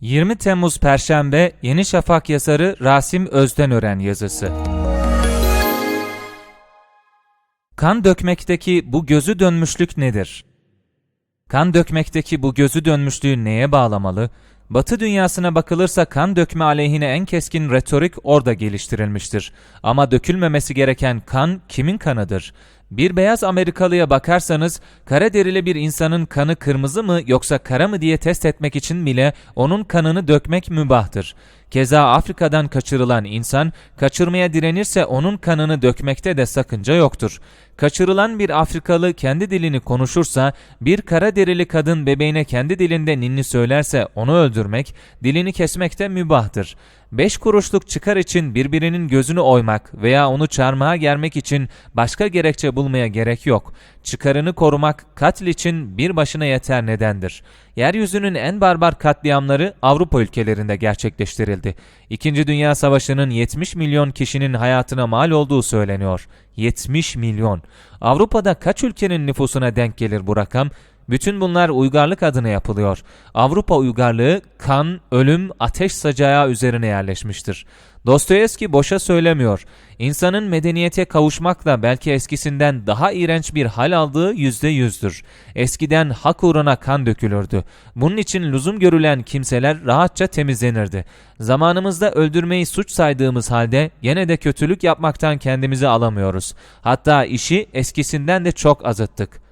20 Temmuz Perşembe Yeni Şafak yazarı Rasim Özdenören yazısı. Kan dökmekteki bu gözü dönmüşlük nedir? Kan dökmekteki bu gözü dönmüşlüğü neye bağlamalı? Batı dünyasına bakılırsa kan dökme aleyhine en keskin retorik orada geliştirilmiştir. Ama dökülmemesi gereken kan kimin kanıdır? Bir beyaz Amerikalıya bakarsanız kara derili bir insanın kanı kırmızı mı yoksa kara mı diye test etmek için bile onun kanını dökmek mübahtır. Keza Afrika'dan kaçırılan insan kaçırmaya direnirse onun kanını dökmekte de sakınca yoktur. Kaçırılan bir Afrikalı kendi dilini konuşursa, bir kara derili kadın bebeğine kendi dilinde ninni söylerse onu öldürmek, dilini kesmek de mübahtır. Beş kuruşluk çıkar için birbirinin gözünü oymak veya onu çarmıha germek için başka gerekçe bulmaya gerek yok. Çıkarını korumak katil için bir başına yeter nedendir. Yeryüzünün en barbar katliamları Avrupa ülkelerinde gerçekleştirildi. İkinci Dünya Savaşı'nın 70 milyon kişinin hayatına mal olduğu söyleniyor. 70 milyon. Avrupa'da kaç ülkenin nüfusuna denk gelir bu rakam? Bütün bunlar uygarlık adına yapılıyor. Avrupa uygarlığı kan, ölüm, ateş sacağı üzerine yerleşmiştir. Dostoyevski boşa söylemiyor. İnsanın medeniyete kavuşmakla belki eskisinden daha iğrenç bir hal aldığı yüzde yüzdür. Eskiden hak uğruna kan dökülürdü. Bunun için lüzum görülen kimseler rahatça temizlenirdi. Zamanımızda öldürmeyi suç saydığımız halde gene de kötülük yapmaktan kendimizi alamıyoruz. Hatta işi eskisinden de çok azıttık.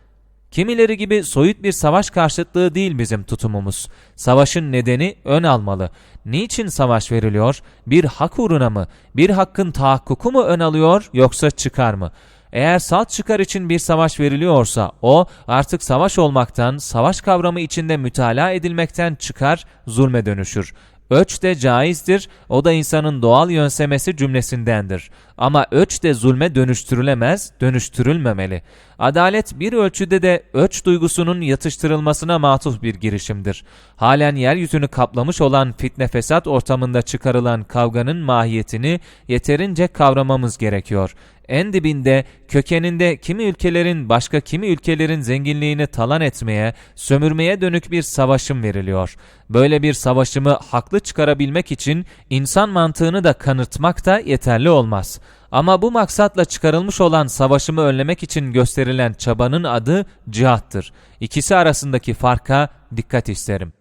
Kimileri gibi soyut bir savaş karşıtlığı değil bizim tutumumuz. Savaşın nedeni ön almalı. Niçin savaş veriliyor? Bir hak uğruna mı? Bir hakkın tahakkuku mu ön alıyor yoksa çıkar mı? Eğer salt çıkar için bir savaş veriliyorsa o artık savaş olmaktan, savaş kavramı içinde mütalaa edilmekten çıkar, zulme dönüşür. Öç de caizdir, o da insanın doğal yönsemesi cümlesindendir. Ama öç de zulme dönüştürülemez, dönüştürülmemeli. Adalet bir ölçüde de öç duygusunun yatıştırılmasına matuf bir girişimdir. Halen yeryüzünü kaplamış olan fitne fesat ortamında çıkarılan kavganın mahiyetini yeterince kavramamız gerekiyor. En dibinde, kökeninde kimi ülkelerin başka kimi ülkelerin zenginliğini talan etmeye, sömürmeye dönük bir savaşım veriliyor. Böyle bir savaşımı haklı çıkarabilmek için insan mantığını da kanıtmak da yeterli olmaz. Ama bu maksatla çıkarılmış olan savaşımı önlemek için gösterilen çabanın adı cihattır. İkisi arasındaki farka dikkat isterim.